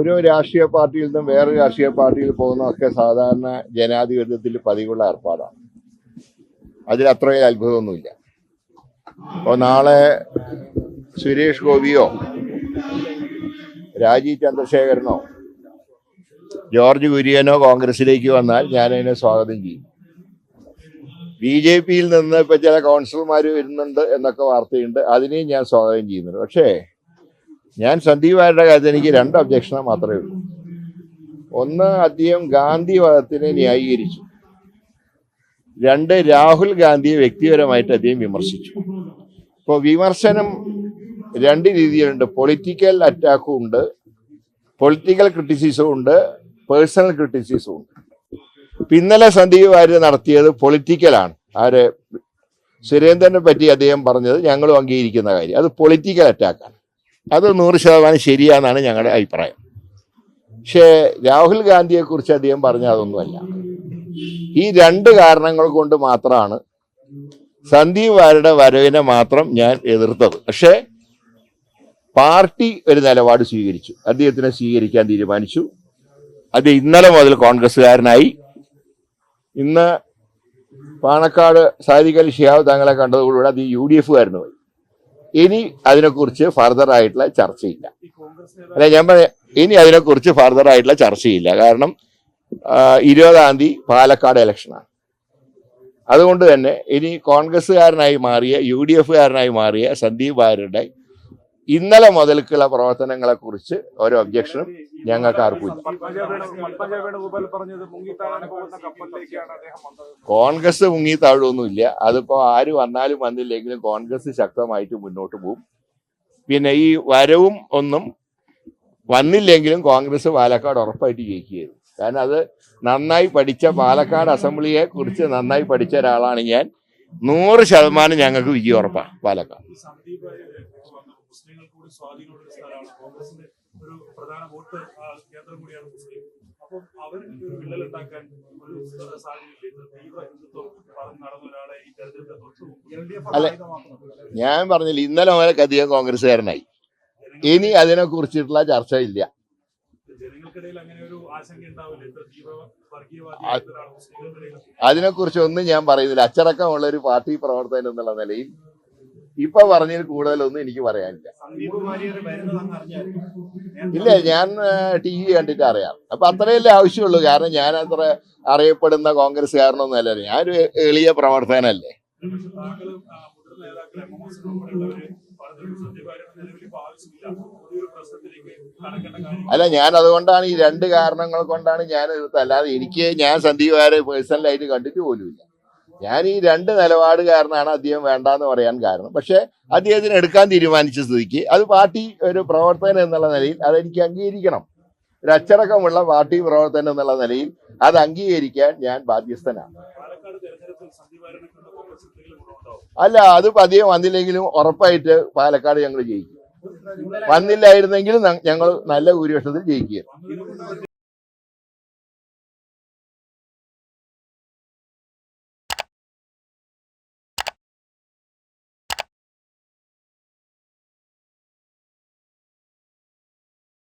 ഒരു രാഷ്ട്രീയ പാർട്ടിയിൽ നിന്നും വേറെ രാഷ്ട്രീയ പാർട്ടിയിൽ പോകുന്നതൊക്കെ സാധാരണ ജനാധിപത്യത്തിൽ പതിവുള്ള ഏർപ്പാടാണ്. അതിൽ അത്രയും അത്ഭുതമൊന്നുമില്ല. അപ്പോൾ നാളെ സുരേഷ് ഗോപിയോ രാജീവ് ചന്ദ്രശേഖരനോ ജോർജ് കുര്യനോ കോൺഗ്രസിലേക്ക് വന്നാൽ ഞാനതിനെ സ്വാഗതം ചെയ്യും. ബി ജെ പിയിൽ നിന്ന് ഇപ്പം ചില കൗൺസിലർമാർ വരുന്നുണ്ട് എന്നൊക്കെ വാർത്തയുണ്ട്. അതിനെയും ഞാൻ സ്വാഗതം ചെയ്യുന്നുണ്ട്. പക്ഷേ ഞാൻ സന്ദീപ് വാര്യരുടെ കാര്യത്തിൽ എനിക്ക് രണ്ട് ഒബ്ജക്ഷനെ മാത്രമേ ഉള്ളൂ. ഒന്ന് അദ്ദേഹം ഗാന്ധിവാദത്തിനെ ന്യായീകരിച്ചു. രണ്ട് രാഹുൽ ഗാന്ധിയെ വ്യക്തിപരമായിട്ട് അദ്ദേഹം വിമർശിച്ചു. ഇപ്പോൾ വിമർശനം രണ്ട് രീതിയിലുണ്ട്. പൊളിറ്റിക്കൽ അറ്റാക്കും ഉണ്ട്. പൊളിറ്റിക്കൽ ക്രിറ്റിസിസവും ഉണ്ട്. പേഴ്സണൽ ക്രിറ്റിസിസവും ഉണ്ട്. ഇപ്പൊ ഇന്നലെ സന്ദീപ് വാര്യ നടത്തിയത് പൊളിറ്റിക്കലാണ് ആര്? സുരേന്ദ്രനെ പറ്റി അദ്ദേഹം പറഞ്ഞത് ഞങ്ങളും അംഗീകരിക്കുന്ന കാര്യം. അത് പൊളിറ്റിക്കൽ അറ്റാക്കാണ് അത് നൂറ് ശതമാനം ശരിയാണെന്നാണ് ഞങ്ങളുടെ അഭിപ്രായം. പക്ഷേ രാഹുൽ ഗാന്ധിയെക്കുറിച്ച് അദ്ദേഹം പറഞ്ഞ അതൊന്നുമല്ല. ഈ രണ്ട് കാരണങ്ങൾ കൊണ്ട് മാത്രമാണ് സന്ദീപ് വാരുടെ വരവിനെ മാത്രം ഞാൻ എതിർത്തത്. പക്ഷേ പാർട്ടി ഒരു നിലപാട് സ്വീകരിച്ചു. അദ്ദേഹത്തിനെ സ്വീകരിക്കാൻ തീരുമാനിച്ചു. അത് ഇന്നലെ മുതൽ കോൺഗ്രസ്സുകാരനായി. ഇന്ന് പാണക്കാട് സാദിഖ് ഷിഹാബ് തങ്ങളെ കണ്ടതോടുകൂടി അത് യു ഡി എഫുകാരനുമായി ഇനി അതിനെക്കുറിച്ച് ഫർദർ ആയിട്ടുള്ള ചർച്ചയില്ല. അല്ല ഞാൻ പറയാം ഇനി അതിനെക്കുറിച്ച് ഫർദർ ആയിട്ടുള്ള ചർച്ചയില്ല. കാരണം ഇരുപതാം തീയതി പാലക്കാട് ഇലക്ഷനാണ് അതുകൊണ്ട് തന്നെ ഇനി കോൺഗ്രസ്സുകാരനായി മാറിയ യു ഡി എഫുകാരനായി മാറിയ സന്ദീപ് വാര്യരുടെ ഇന്നലെ മുതൽക്കുള്ള പ്രവർത്തനങ്ങളെ കുറിച്ച് ഒരു ഒബ്ജക്ഷനും ഞങ്ങൾക്ക് ആർക്കും കോൺഗ്രസ് മുങ്ങി താഴൊന്നുമില്ല. അതിപ്പോ ആര് വന്നാലും വന്നില്ലെങ്കിലും കോൺഗ്രസ് ശക്തമായിട്ട് മുന്നോട്ട് പോകും പിന്നെ ഈ വരവും ഒന്നും വന്നില്ലെങ്കിലും കോൺഗ്രസ് പാലക്കാട് ഉറപ്പായിട്ട് ജയിക്കുകയായിരുന്നു. കാരണം അത് നന്നായി പഠിച്ച പാലക്കാട് അസംബ്ലിയെ കുറിച്ച് നന്നായി പഠിച്ച ഒരാളാണ് ഞാൻ. നൂറ് ശതമാനം ഞങ്ങൾക്ക് വിജയം ഉറപ്പാണ് പാലക്കാട്. ഈ സന്ദീപ് വന്നു മുസ്ലിങ്ങൾ കൂടി സ്വാധീനമുള്ള ഒരു സ്ഥലമാണ്. കോൺഗ്രസിന്റെ ഒരു പ്രധാന വോട്ട് ആ, കേന്ദ്രം കൂടിയാണ് മുസ്ലിം. അപ്പം അവർ ഒരു വിള്ളൽ ഉണ്ടാക്കാൻ ഒരു സാഹചര്യമില്ല. ഇത്ര തീവ്ര ഹിന്ദുത്വം പറഞ്ഞ് നടന്ന ഒരാളെ ഈ തെരഞ്ഞെടുപ്പ് തൊട്ടു എൽ ഡി എഫ് ഞാൻ പറഞ്ഞില്ല ഇന്നലെ വരെ അധികം കോൺഗ്രസ്സുകാരനായി. ഇനി അതിനെ കുറിച്ചിട്ടുള്ള ചർച്ച ഇല്ല അതിനെക്കുറിച്ച് ഒന്നും ഞാൻ പറയുന്നില്ല. അച്ചടക്കമുള്ള ഒരു പാർട്ടി പ്രവർത്തകൻ എന്നുള്ള നിലയിൽ ഇപ്പൊ പറഞ്ഞതിൽ കൂടുതലൊന്നും എനിക്ക് പറയാനില്ല. ഇല്ല ഞാൻ ടി വി കണ്ടിട്ട് അറിയാം. അപ്പൊ അത്രയല്ലേ ആവശ്യമുള്ളൂ. കാരണം ഞാൻ അത്ര അറിയപ്പെടുന്ന കോൺഗ്രസ്സുകാരനൊന്നും അല്ല. ഞാനൊരു എളിയ പ്രവർത്തകനല്ലേ. അല്ല ഞാൻ അതുകൊണ്ടാണ് ഈ രണ്ട് കാരണങ്ങൾ കൊണ്ടാണ് ഞാൻ എതിർത്തത് അല്ലാതെ എനിക്ക് ഞാൻ സന്ദീപ് വാരെ പേഴ്സണലായിട്ട് കണ്ടിട്ട് പോലുമില്ല. ഞാൻ ഈ രണ്ട് നിലപാടുകാരനാണ് അദ്ദേഹം വേണ്ടാന്ന് പറയാൻ കാരണം. പക്ഷേ അദ്ദേഹത്തിന് എടുക്കാൻ തീരുമാനിച്ച സ്ഥിതിക്ക് അത് പാർട്ടി ഒരു പ്രവർത്തകൻ എന്നുള്ള നിലയിൽ അതെനിക്ക് അംഗീകരിക്കണം. ഒരു അച്ചടക്കമുള്ള പാർട്ടി പ്രവർത്തകൻ എന്നുള്ള നിലയിൽ അത് അംഗീകരിക്കാൻ ഞാൻ ബാധ്യസ്ഥനാണ്. അല്ല അത് പതിയെ വന്നില്ലെങ്കിലും ഉറപ്പായിട്ട് പാലക്കാട് ഞങ്ങൾ ജയിക്കും. വന്നില്ലായിരുന്നെങ്കിലും ഞങ്ങൾ നല്ല ഭൂരിപക്ഷത്തിൽ ജയിക്കുക